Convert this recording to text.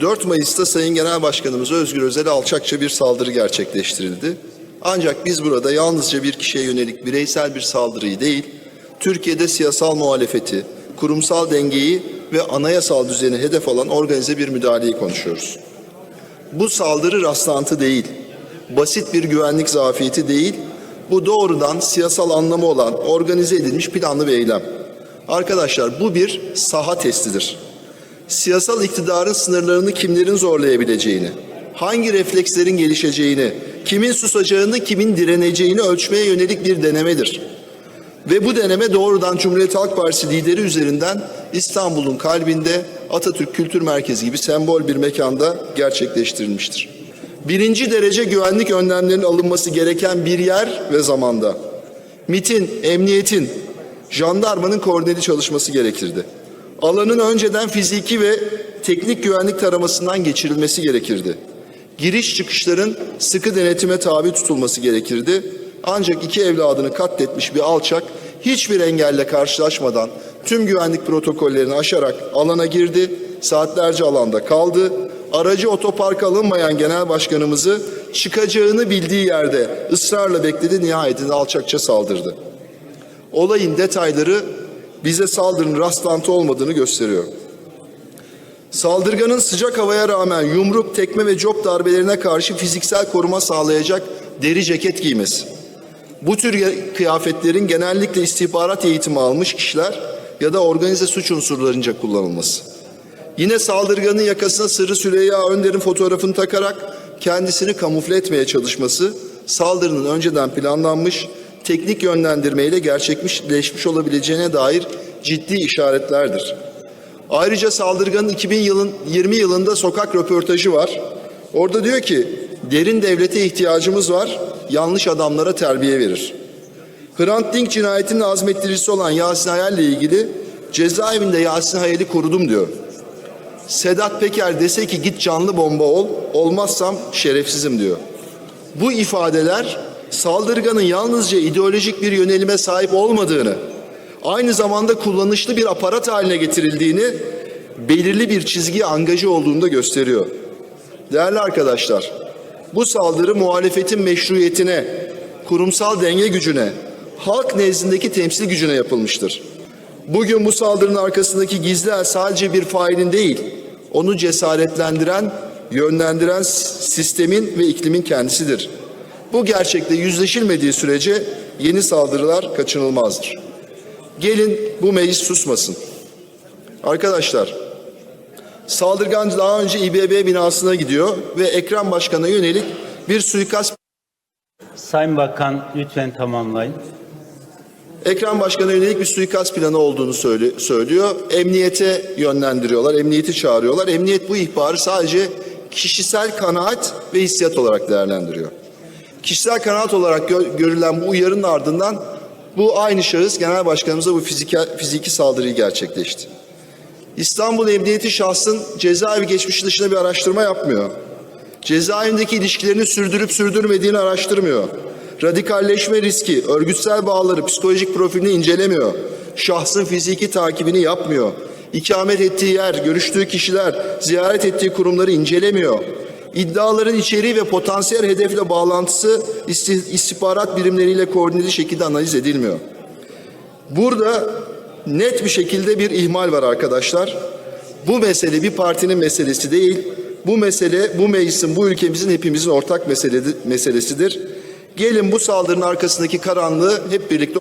4 Mayıs'ta Sayın Genel Başkanımız Özgür Özel'e alçakça bir saldırı gerçekleştirildi. Ancak biz burada yalnızca bir kişiye yönelik bireysel bir saldırıyı değil, Türkiye'de siyasal muhalefeti, kurumsal dengeyi ve anayasal düzeni hedef alan organize bir müdahaleyi konuşuyoruz. Bu saldırı rastlantı değil, basit bir güvenlik zafiyeti değil, bu doğrudan siyasal anlamı olan organize edilmiş planlı bir eylem. Arkadaşlar bu bir saha testidir. Siyasal iktidarın sınırlarını kimlerin zorlayabileceğini, hangi reflekslerin gelişeceğini, kimin susacağını, kimin direneceğini ölçmeye yönelik bir denemedir. Ve bu deneme doğrudan Cumhuriyet Halk Partisi lideri üzerinden İstanbul'un kalbinde Atatürk Kültür Merkezi gibi sembol bir mekanda gerçekleştirilmiştir. Birinci derece güvenlik önlemlerinin alınması gereken bir yer ve zamanda MIT'in, emniyetin, jandarmanın koordineli çalışması gerekirdi. Alanın önceden fiziki ve teknik güvenlik taramasından geçirilmesi gerekirdi. Giriş çıkışların sıkı denetime tabi tutulması gerekirdi. Ancak iki evladını katletmiş bir alçak hiçbir engelle karşılaşmadan tüm güvenlik protokollerini aşarak alana girdi, saatlerce alanda kaldı. Aracı otoparka alınmayan genel başkanımızı çıkacağını bildiği yerde ısrarla bekledi, nihayetinde alçakça saldırdı. Olayın detayları bize saldırının rastlantı olmadığını gösteriyor. Saldırganın sıcak havaya rağmen yumruk, tekme ve cop darbelerine karşı fiziksel koruma sağlayacak deri ceket giymesi. Bu tür kıyafetlerin genellikle istihbarat eğitimi almış kişiler ya da organize suç unsurlarınca kullanılması. Yine saldırganın yakasına Sırrı Süreyya Önder'in fotoğrafını takarak kendisini kamufle etmeye çalışması saldırının önceden planlanmış, teknik yönlendirmeyle gerçekleşmiş olabileceğine dair ciddi işaretlerdir. Ayrıca saldırganın 2000 yılın 20 yılında sokak röportajı var. Orada diyor ki derin devlete ihtiyacımız var, yanlış adamlara terbiye verir. Hrant Dink cinayetinin azmettiricisi olan Yasin Hayal ile ilgili cezaevinde Yasin Hayal'i korudum diyor. Sedat Peker dese ki git canlı bomba ol, olmazsam şerefsizim diyor. Bu ifadeler saldırganın yalnızca ideolojik bir yönelime sahip olmadığını, aynı zamanda kullanışlı bir aparat haline getirildiğini, belirli bir çizgiye angaja olduğunu da gösteriyor. Değerli arkadaşlar, bu saldırı muhalefetin meşruiyetine, kurumsal denge gücüne, halk nezdindeki temsil gücüne yapılmıştır. Bugün bu saldırının arkasındaki gizli el sadece bir failin değil, onu cesaretlendiren, yönlendiren sistemin ve iklimin kendisidir. Bu gerçekle yüzleşilmediği sürece yeni saldırılar kaçınılmazdır. Gelin bu meclis susmasın. Arkadaşlar, saldırgan daha önce İBB binasına gidiyor ve Ekrem Başkan'a yönelik bir suikast Sayın Bakan lütfen tamamlayın. Ekrem Başkan'a yönelik bir suikast planı olduğunu söyle- söylüyor. Emniyete yönlendiriyorlar, emniyeti çağırıyorlar. Emniyet bu ihbarı sadece kişisel kanaat ve hissiyat olarak değerlendiriyor. Kişisel kanaat olarak gö- görülen bu uyarının ardından bu aynı şahıs genel başkanımıza bu fiziki, fiziki saldırıyı gerçekleşti. İstanbul Emniyeti şahsın cezaevi geçmişi dışında bir araştırma yapmıyor. Cezaevindeki ilişkilerini sürdürüp sürdürmediğini araştırmıyor. Radikalleşme riski, örgütsel bağları, psikolojik profilini incelemiyor. Şahsın fiziki takibini yapmıyor. İkamet ettiği yer, görüştüğü kişiler, ziyaret ettiği kurumları incelemiyor. İddiaların içeriği ve potansiyel hedefle bağlantısı isti- istihbarat birimleriyle koordineli şekilde analiz edilmiyor. Burada net bir şekilde bir ihmal var arkadaşlar. Bu mesele bir partinin meselesi değil. Bu mesele bu meclisin, bu ülkemizin hepimizin ortak mesele, meselesidir. Gelin bu saldırının arkasındaki karanlığı hep birlikte